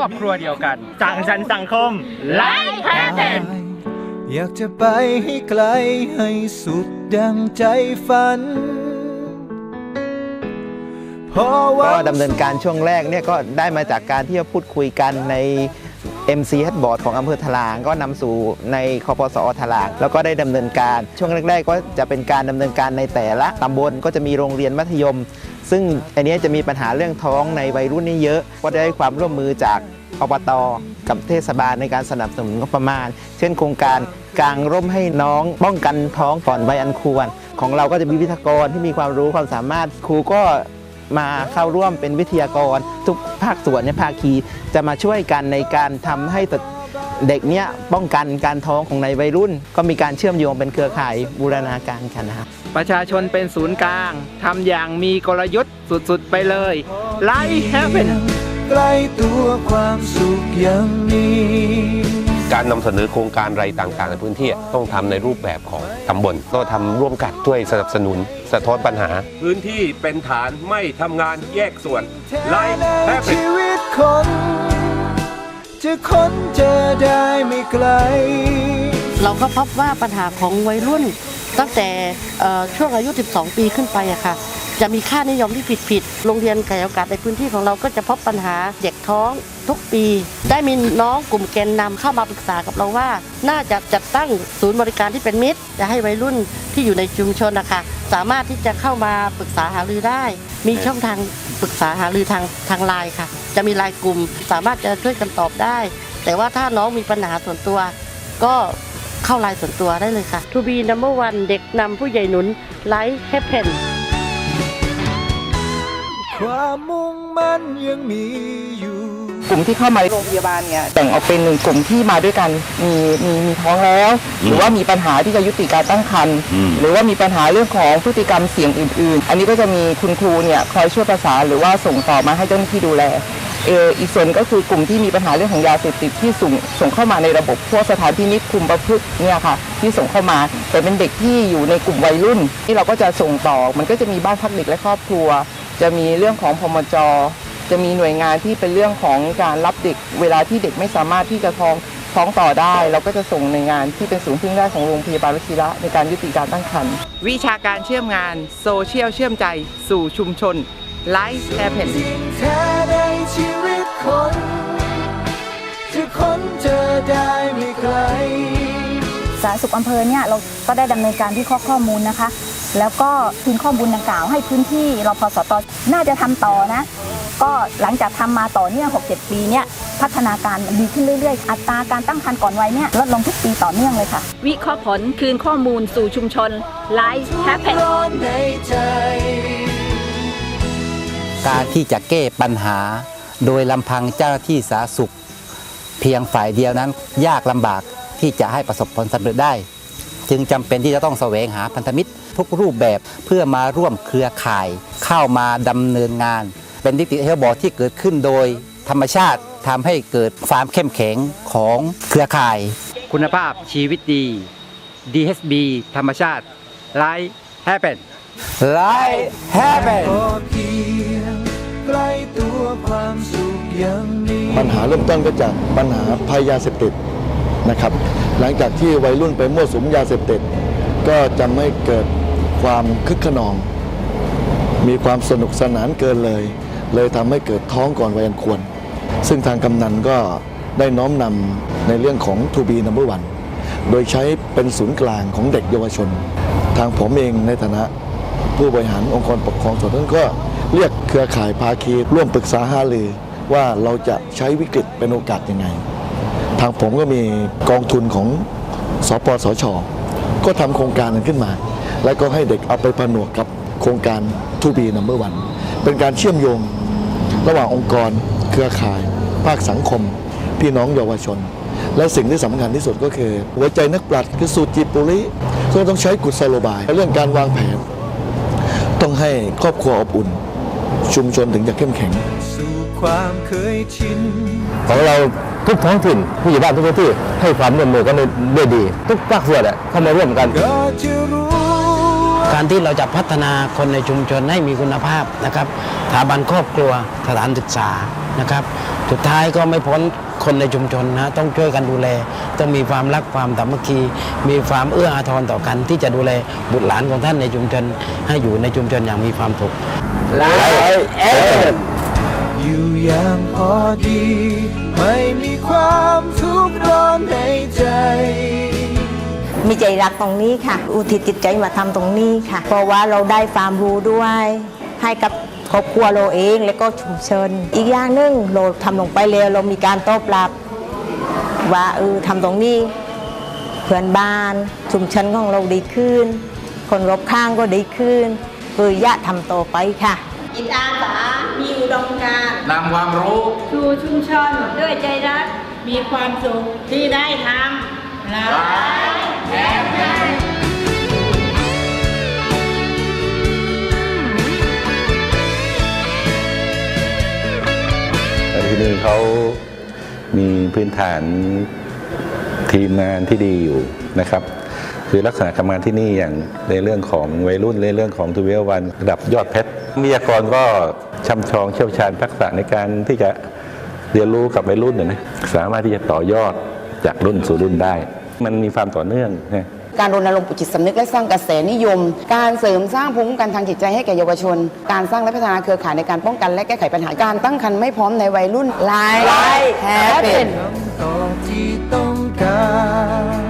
รอบครัวเดียวกันสร้างสรรค์สังคมไลฟ์แพทนอยากจะไปให้ไกลให้สุดดังใจฝันเพราะว่าก็ดำเนินการช่วงแรกเนี่ยก็ได้มาจากการที่จะพูดคุยกันใน MCH Board ของอำเภอทลางก็นำสู่ในคปสอทลางแล้วก็ได้ดำเนินการ ช่วงแรก ๆ ก็จะเป็นการดำเนินการในแต่ละตำบลก็จะมีโรงเรียนมัธยม ซึ่งอันนี้จะมีปัญหาเรื่องท้องในวัยรุ่นนี่เยอะก็ได้ความร่วมมือจากอบตกับเทศบาลในการสนับสนุนงบประมาณ เช่นโครงการกางร่มให้น้องป้องกันท้องก่อนวัยอันควร ของเราก็จะมีวิทยากรที่มีความรู้ความสามารถครูก็มาเข้าร่วมเป็นวิทยากร ทุกภาคส่วนในภาคีจะมาช่วยกันในการทำให้ เด็กเนี้ยป้องกันการท้องของในวัยรุ่น ก็มีการเชื่อมโยงเป็นเครือข่ายบูรณาการกันนะครับประชาชนเป็นศูนย์กลาง ทำอย่างมีกลยุทธ์สุดๆไปเลยไลฟ์แฮปปี้ใกล้ตัวความสุขยังมีการนำเสนอโครงการอะไรต่างๆ ในพื้นที่ต้องทำในรูปแบบของตำบลต้องทำร่วมกันช่วยสนับสนุน สะท้อนปัญหา พื้นที่เป็นฐานไม่ทำงานแยกส่วนไลฟ์ในแฮปปี้ชีวิตคน จะค้นเจอได้ไม่ไกล เราก็พบว่าปัญหาของวัยรุ่น ตั้งแต่เอ่อช่วงอายุ 12 ปีขึ้นไปอะค่ะ จะมีค่านิยมที่ผิดผิดๆโรงเรียนไก่โอกาสในพื้นที่ของเราก็จะพบปัญหาเด็กท้องทุกปี ได้มีน้องกลุ่มแกนนำเข้ามาปรึกษากับเราว่า น่าจะจัดตั้งศูนย์บริการที่เป็นมิตร จะให้วัยรุ่นที่อยู่ในชุมชนนะคะสามารถที่จะเข้ามาปรึกษาหารือได้ มีช่องทางปรึกษาหารือทางทางไลน์ค่ะ จะมีไลน์กลุ่มสามารถจะช่วยกันตอบได้ แต่ว่าถ้าน้องมีปัญหาส่วนตัว ก็เข้าไลน์ส่วนตัวได้เลยค่ะ To be number one เด็กนำผู้ใหญ่หนุนไลฟ์แฮปเพนความมุ่งมั่นยังมีอยู่ กลุ่มที่เข้ามาโรงพยาบาลเนี่ยแบ่งออกเป็นหนึ่งกลุ่มที่มาด้วยกันมีมีมีท้องแล้ว หรือว่ามีปัญหาที่จะยุติการตั้งครรภ์อืม หรือว่ามีปัญหาเรื่องของพฤติกรรมเสี่ยงอื่น ๆ อันนี้ก็จะมีคุณครูเนี่ยคอยช่วยประสานหรือว่าส่งต่อมาให้เจ้าหน้าที่ดูแลเอออีกส่วนก็คือกลุ่มที่มีปัญหาเรื่องของยาเสพติดที่ส่งส่งเข้ามาในระบบพวกสถานพินิจคุมประพฤติเนี่ยค่ะที่ส่งเข้ามา แต่เป็นเด็กที่อยู่ในกลุ่มวัยรุ่นที่เราก็จะส่งต่อ มันก็จะมีบ้านพักเด็กและครอบครัว จะมีเรื่องของพมจจะมีหน่วยงานที่เป็นเรื่องของการรับเด็ก เวลาที่เด็กไม่สามารถที่จะท้องท้องต่อได้ เราก็จะส่งในงานที่เป็นศูนย์พึ่งได้ของโรงพยาบาลวชิระในการยุติการตั้งครรภ์วิชาการเชื่อมงานโซเชียลเชื่อมใจสู่ชุมชน ไลฟ์แฮปปี้แท้ในชีวิตคนจะค้นเจอได้ไม่ไกลสาธารณสุขอำเภอเนี่ยเราก็ได้ดำเนินการที่ข้อข้อมูลนะคะ แล้วก็คืนข้อมูลดังกล่าวให้พื้นที่รพสตน่าจะทำต่อนะ ก็หลังจากทำมาต่อเนื่อง6-7 ปีเนี่ยพัฒนาการดีขึ้นเรื่อยๆ อัตราการตั้งครรภ์ก่อนวัยเนี่ยลดลงทุกปีต่อเนื่องเลยค่ะ วิเคราะห์ผลคืนข้อมูลสู่ชุมชนไลฟ์แฮปเการที่จะแก้ปัญหา โดยลำพังเจ้าหน้าที่สาธารณสุข เพียงฝ่ายเดียวนั้น ยากลำบากที่จะให้ประสบผลสำเร็จได้ จึงจำเป็นที่จะต้องแสวงหาพันธมิตร ทุกรูปแบบเพื่อมาร่วมเครือข่าย เข้ามาดำเนินงาน เป็นนิติเฮลบอร์ดที่เกิดขึ้นโดยธรรมชาติทำให้เกิดความเข้มแข็งของเครือข่าย คุณภาพชีวิตดี DHB ธรรมชาติไลฟ์แฮปปี้ไลฟ์แฮปปี้พอเพียงใกล้ตัวความสุขยังมีปัญหาเริ่มต้นก็จากปัญหาภัยยาเสพติดนะครับหลังจากที่วัยรุ่นไปมั่วสุมยาเสพติด ก็จะไม่เกิดความคึกขนอง มีความสนุกสนานเกินเลย เลยทำให้เกิดท้องก่อนวัยอันควร ซึ่งทางกำนันก็ได้น้อมนำในเรื่องของ To be number one โดยใช้เป็นศูนย์กลางของเด็กเยาวชน ทางผมเองในฐานะผู้บริหารองค์กรปกครองส่วนท้องถิ่นก็ เรียกเครือข่ายภาคีร่วมปรึกษาหารือว่าเราจะใช้วิกฤตเป็นโอกาสยังไง ทางผมก็มีกองทุนของสปสช ก็ทำโครงการนั้นขึ้นมา แล้วก็ให้เด็กเอาไปผนวกกับโครงการทูบีนัมเบอร์วันเป็นการเชื่อมโยงระหว่างองค์กร เครือข่าย ภาคสังคม พี่น้องเยาวชน และสิ่งที่สำคัญที่สุดก็คือ หัวใจนักปราชญ์คือสูตรจิปุริซึ่งต้องใช้กุศโลบายเรื่องการวางแผน ต้องให้ครอบครัวอบอุ่น ชุมชนถึงจะเข้มแข็งสู่ความเคยชินของเราทุกท้องถิ่นผู้ใหญ่บ้านทุกพื้นที่ให้ความร่วมมือกันด้วยดี ทุกภาคส่วนอะเข้ามาร่วมกันก็จะรู้การที่เราจะพัฒนาคนในชุมชนให้มีคุณภาพนะครับสถาบันครอบครัวสถานศึกษานะครับ สุดท้ายก็ไม่พ้นคนในชุมชนนะต้องช่วยกันดูแล ต้องมีความรักความสามัคคี มีความเอื้ออาทรต่อกัน ที่จะดูแลบุตรหลานของท่านในชุมชน ให้อยู่ในชุมชนอย่างมีความสุข อยู่อย่างพอดี ไม่มีความทุกข์ร้อนในใจ มีใจรักตรงนี้ค่ะ อุทิศจิตใจมาทำตรงนี้ค่ะ เพราะว่าเราได้ความรู้ด้วย ให้กับครอบครัวเราเองและก็ชุมชน อีกอย่างหนึ่งเราทำลงไปแล้วเรามีการตอบรับ ว่าเออทำตรงนี้ เพื่อนบ้านชุมชนของเราดีขึ้น คนรอบข้างก็ดีขึ้น คืออยะทำต่อไปค่ะจิตอาสามีอุดมการณ์นำความรู้สู่ชุมชนด้วยใจรัก มีความสุขที่ได้ทำแล้วที่นี่เขามีพื้นฐานทีมงานที่ดีอยู่นะครับ คือลักษณะทำงานที่นี่อย่างในเรื่องของวัยรุ่นในเรื่องของทูเวลวันระดับยอดเพชรวิทยากรก็ช่ำชองเชี่ยวชาญทักษะในการที่จะเรียนรู้กับวัยรุ่นนะนะสามารถที่จะต่อยอดจากรุ่นสู่รุ่นได้ มันมีความต่อเนื่องนะการรณรงค์ปลุกจิตสำนึกและสร้างกระแสนิยม การเสริมสร้างภูมิคุ้มกันทางจิตใจให้แก่เยาวชน การสร้างและพัฒนาเครือข่ายในการป้องกันและแก้ไขปัญหาการตั้งครรภ์ไม่พร้อมในวัยรุ่นไลฟ์แฮปเป็นต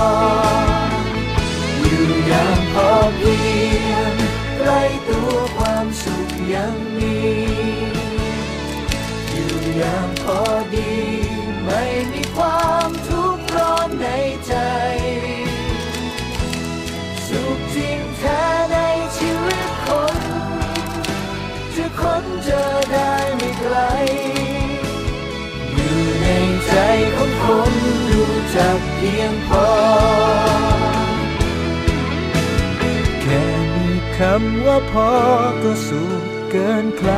จักเพียงพอ แค่มีคำว่าพอก็สูงเกินใคร